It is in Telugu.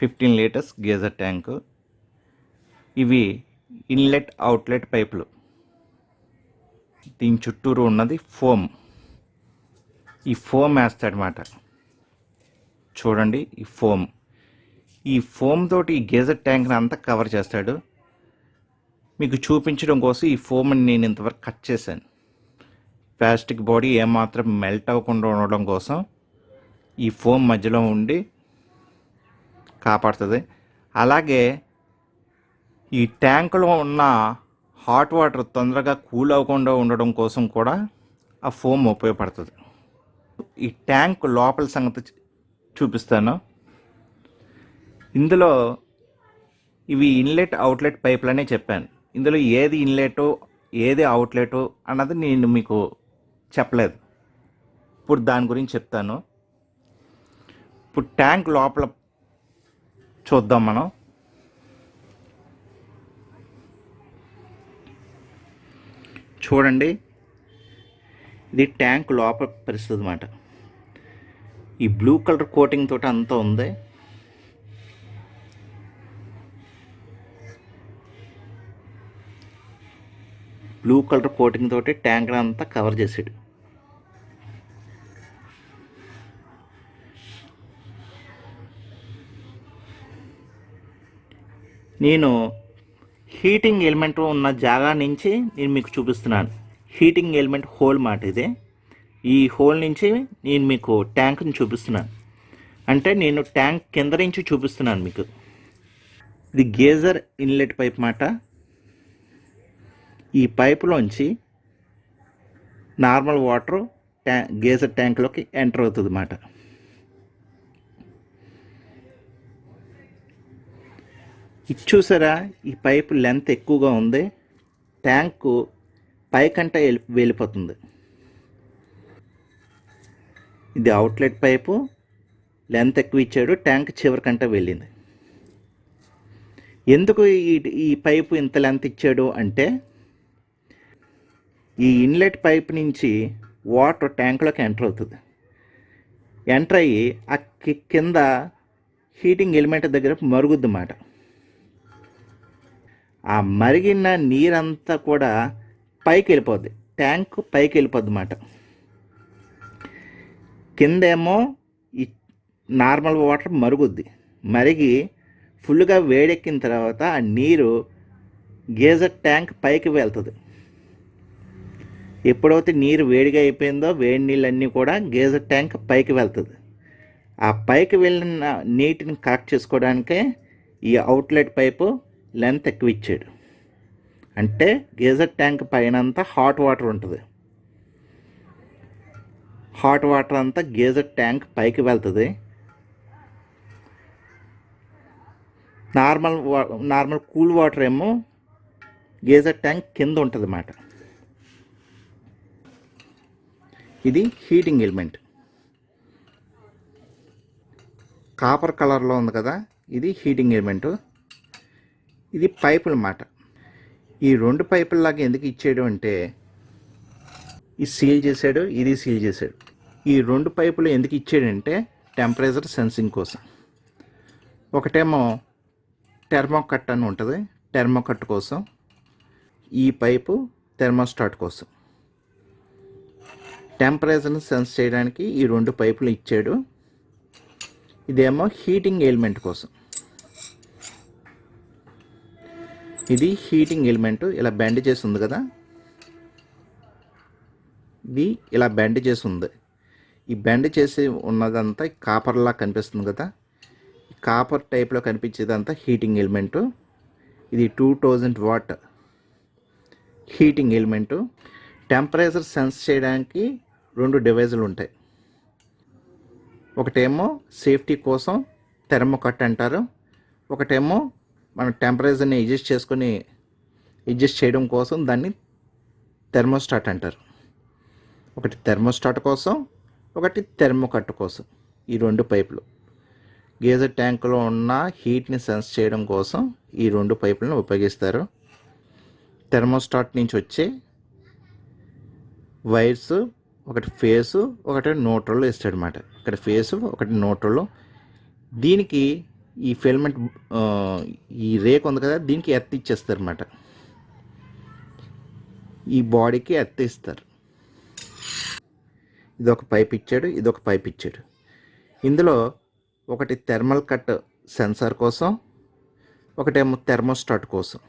Fifteen litres geyser tank. ఇవి ఇన్లెట్ అవుట్లెట్ పైపులు. దీని చుట్టూరు ఉన్నది ఫోమ్. ఈ ఫోమ్ వేస్తాడనమాట చూడండి ఈ ఫోమ్. ఈ ఫోమ్ తోటి ఈ గేజర్ ట్యాంక్ని అంతా కవర్ చేస్తాడు. మీకు చూపించడం కోసం ఈ ఫోమ్ని నేను ఇంతవరకు కట్ చేశాను. ప్లాస్టిక్ బాడీ ఏమాత్రం మెల్ట్ అవ్వకుండా ఉండడం కోసం ఈ ఫోమ్ మధ్యలో ఉండి కాపాడుతుంది. అలాగే ఈ ట్యాంకులో ఉన్న హాట్ వాటర్ తొందరగా కూల్ అవ్వకుండా ఉండడం కోసం కూడా ఆ ఫోమ్ ఉపయోగపడుతుంది. ఈ ట్యాంక్ లోపల సంగతి చూ- చూపిస్తాను. ఇందులో ఇవి ఇన్లెట్ అవుట్లెట్ పైపులనే చెప్పాను. ఇందులో ఏది ఇన్లెట్ ఏది అవుట్లెట్ అన్నది నేను మీకు చెప్పలేదు. ఇప్పుడు దాని గురించి చెప్తాను. ఇప్పుడు ట్యాంక్ లోపల చూద్దాం మనం. చూడండి. ఇది ట్యాంక్ లోపల పరిస్థితి అన్నమాట. ఈ బ్లూ కలర్ కోటింగ్ తోటి అంతా ఉంది. బ్లూ కలర్ కోటింగ్ తోటి ట్యాంక్ అంతా కవర్ చేసాడు. నేను హీటింగ్ ఎలిమెంట్ ఉన్న జాగా నుంచి నేను మీకు చూపిస్తున్నాను. హీటింగ్ ఎలిమెంట్ హోల్ మాట ఇది. ఈ హోల్ నుంచి నేను మీకు ట్యాంక్ని చూపిస్తున్నాను. అంటే నేను ట్యాంక్ కింద నుంచి చూపిస్తున్నాను మీకు. ఇది గేజర్ ఇన్లెట్ పైప్ మాట. ఈ పైపులోంచి నార్మల్ వాటర్ ట్యా గేజర్ ట్యాంక్లోకి ఎంటర్ అవుతుంది అన్నమాట ఇది చూసారా? ఈ పైపు లెంత్ ఎక్కువగా ఉంది. ట్యాంకు పైకంటే వెళ్ళిపోతుంది. ఇది అవుట్లెట్ పైపు. లెంత్ ఎక్కువ ఇచ్చాడు. ట్యాంక్ చివరికంట వెళ్ళింది. ఎందుకు ఈ ఈ పైపు ఇంత లెంత్ ఇచ్చాడు అంటే ఈ ఇన్లెట్ పైప్ నుంచి వాటర్ ట్యాంక్లోకి ఎంటర్ అవుతుంది. ఎంటర్ అయ్యి ఆ కింద హీటింగ్ ఎలిమెంట్ దగ్గర మరుగుద్ది మాట. ఆ మరిగిన నీరంతా కూడా పైకి వెళ్ళిపోద్ది ట్యాంక్ పైకి వెళ్ళిపోద్ది అన్నమాట కిందేమో ఈ నార్మల్ వాటర్ మరుగుద్ది. మరిగి ఫుల్గా వేడెక్కిన తర్వాత ఆ నీరు గేజర్ ట్యాంక్ పైకి వెళ్తుంది. ఎప్పుడైతే నీరు వేడిగా అయిపోయిందో వేడి నీళ్ళన్నీ కూడా గేజర్ ట్యాంక్ పైకి వెళ్తుంది. ఆ పైకి వెళ్ళిన నీటిని కరెక్ట్ చేసుకోవడానికే ఈ అవుట్లెట్ పైపు లెంత్ ఎక్కువ ఇచ్చాడు. అంటే గేజర్ ట్యాంక్ పైన అంతా హాట్ వాటర్ ఉంటుంది. హాట్ వాటర్ అంతా గేజర్ ట్యాంక్ పైకి వెళ్తుంది. నార్మల్ వా నార్మల్ కూల్ వాటర్ ఏమో గేజర్ ట్యాంక్ కింద ఉంటుంది అన్నమాట ఇది హీటింగ్ ఎలిమెంట్. కాపర్ కలర్లో ఉంది కదా ఇది హీటింగ్ ఎలిమెంటు. ఇది పైపుల మాట. ఈ రెండు పైపుల్లాగా ఎందుకు ఇచ్చాడు అంటే ఇది సీల్ చేశాడు ఇది సీల్ చేశాడు. ఈ రెండు పైపులు ఎందుకు ఇచ్చాడంటే టెంపరేచర్ సెన్సింగ్ కోసం. ఒకటేమో టెర్మోకట్ అని ఉంటుంది టెర్మోకట్ కోసం. ఈ పైపు థెర్మోస్టాట్ కోసం. టెంపరేచర్ని సెన్స్ చేయడానికి ఈ రెండు పైపులు ఇచ్చాడు. ఇదేమో హీటింగ్ ఎలిమెంట్ కోసం. ఇది హీటింగ్ ఎలిమెంట్. ఇలా బెండ్ చేసి ఉంది కదా. ఇది ఇలా బెండ్ చేసి ఉంది ఈ బెండ్ చేసి ఉన్నదంతా కాపర్లా కనిపిస్తుంది కదా. ఈ కాపర్ టైప్లో కనిపించేదంతా హీటింగ్ ఎలిమెంటు. ఇది two thousand watt heating element. Temperature sense చేయడానికి రెండు డివైజులు ఉంటాయి. ఒకటేమో సేఫ్టీ కోసం థెర్మోకట్ అంటారు. ఒకటేమో మన టెంపరేచర్ని అడ్జస్ట్ చేసుకొని అడ్జస్ట్ చేయడం కోసం దాన్ని థెర్మోస్టాట్ అంటారు. ఒకటి థెర్మోస్టాట్ కోసం ఒకటి థెర్మోకట్ కోసం ఈ రెండు పైపులు. గేజర్ ట్యాంకులో ఉన్న హీట్ని సెన్స్ చేయడం కోసం ఈ రెండు పైపులను ఉపయోగిస్తారు. థెర్మోస్టాట్ నుంచి వచ్చే వైర్స్ ఒకటి ఫేసు ఒకటి న్యూట్రల్ ఇస్తాడనమాట ఇక్కడ ఫేసు ఒకటి న్యూట్రల్. దీనికి ఈ ఫిల్మెంట్ ఈ రేక్ ఉంది కదా దీనికి ఎత్తి ఇచ్చేస్తారు అనమాట ఈ బాడీకి ఎత్తి ఇస్తారు ఇది ఒక పైప్ ఇచ్చాడు ఇది ఒక పైప్ ఇచ్చాడు. ఇందులో ఒకటి థెర్మల్ కట్ సెన్సార్ కోసం ఒకటేమో థెర్మోస్టాట్ కోసం.